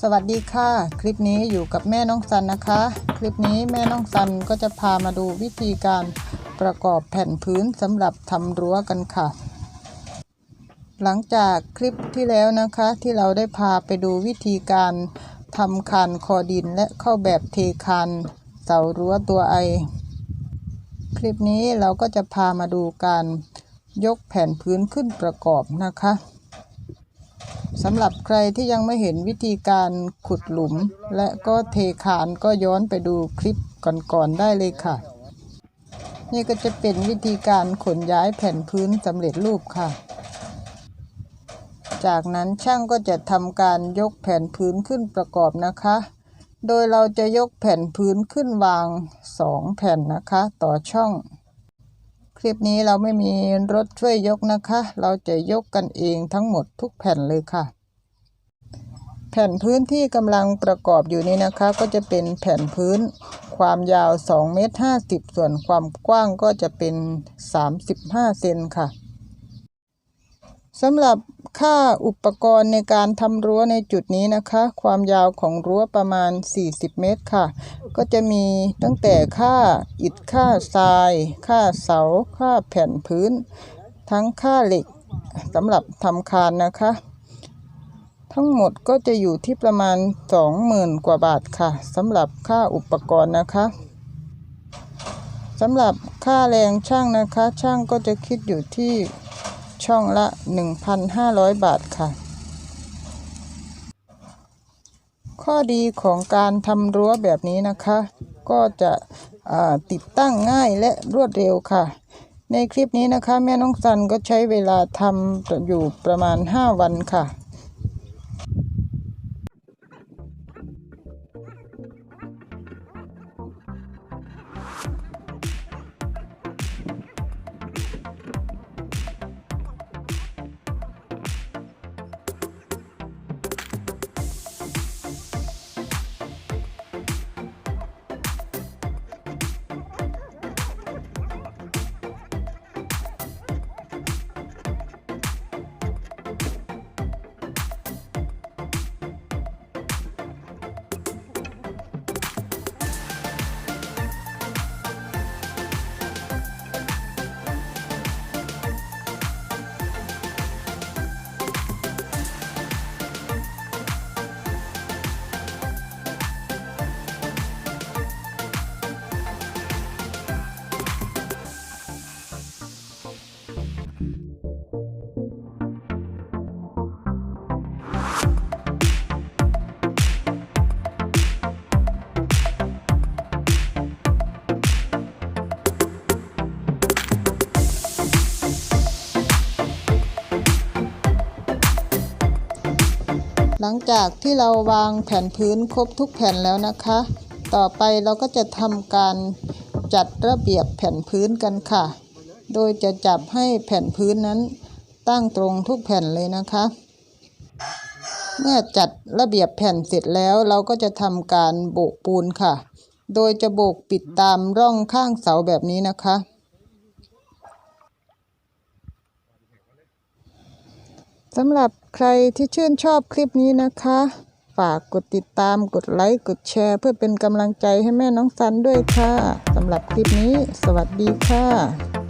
สวัสดีค่ะ คลิปนี้อยู่กับแม่น้องซันนะคะ คลิปนี้แม่น้องซันก็จะพามาดูวิธีการประกอบแผ่นพื้นสำหรับทำรั้วกันค่ะ หลังจากคลิปที่แล้วนะคะที่เราได้พาไปดูวิธีการทำคานคอดินและเข้าแบบเทคานเสารั้วตัวไอ คลิปนี้เราก็จะพามาดูการยกแผ่นพื้นขึ้นประกอบนะคะ สำหรับใครที่ยังไม่เห็นวิธีการขุดหลุม และก็เทคานก็ย้อนไปดูคลิปก่อนๆได้เลยค่ะ นี่ก็จะเป็นวิธีการขนย้ายแผ่นพื้นสำเร็จรูปค่ะ จากนั้นช่างก็จะทำการยกแผ่นพื้นขึ้นประกอบนะคะ โดยเราจะยกแผ่นพื้นขึ้นวางสองแผ่นนะคะ ต่อช่อง ลิปนี้เราไม่มีรถช่วยยกนะคะ เราจะยกกันเองทั้งหมดทุกแผ่นเลยค่ะ แผ่นพื้นที่กำลังประกอบอยู่นี้นะคะ ก็จะเป็นแผ่นพื้นความยาว2เมตร50 ส่วนความกว้างก็จะเป็น 35 เซนค่ะ สำหรับค่าอุปกรณ์ในการทำรั้วในจุดนี้นะคะ ความยาวของรั้วประมาณ 40 เมตรค่ะ ก็จะมีตั้งแต่ค่าอิฐค่าทราย ค่าเสา ค่าแผ่นพื้น ทั้งค่าเหล็กสำหรับทำคานนะคะ ทั้งหมดก็จะอยู่ที่ประมาณ 20,000 กว่าบาทค่ะสำหรับค่าอุปกรณ์นะคะสำหรับค่าแรงช่างนะคะ ช่างก็จะคิดอยู่ที่ ช่องละ 1,500 บาทค่ะ ข้อดีของการทำรั้วแบบนี้นะคะ ก็จะติดตั้งง่ายและรวดเร็วค่ะ ในคลิปนี้นะคะ แม่น้องซันก็ใช้เวลาทำอยู่ประมาณ 5 วันค่ะ หลังจากที่เราวางแผ่นพื้นครบทุกแผ่นแล้วนะคะ ต่อไปเราก็จะทำการจัดระเบียบแผ่นพื้นกันค่ะ โดยจะจับให้แผ่นพื้นนั้นตั้งตรงทุกแผ่นเลยนะคะ เมื่อจัดระเบียบแผ่นเสร็จแล้วเราก็จะทำการโบกปูนค่ะ โดยจะโบกปิดตามร่องข้างเสาแบบนี้นะคะ สำหรับใครที่ชื่นชอบคลิปนี้นะคะ ฝากกดติดตามกดไลค์กดแชร์ เพื่อเป็นกำลังใจให้แม่น้องซันด้วยค่ะสำหรับคลิปนี้ สวัสดีค่ะ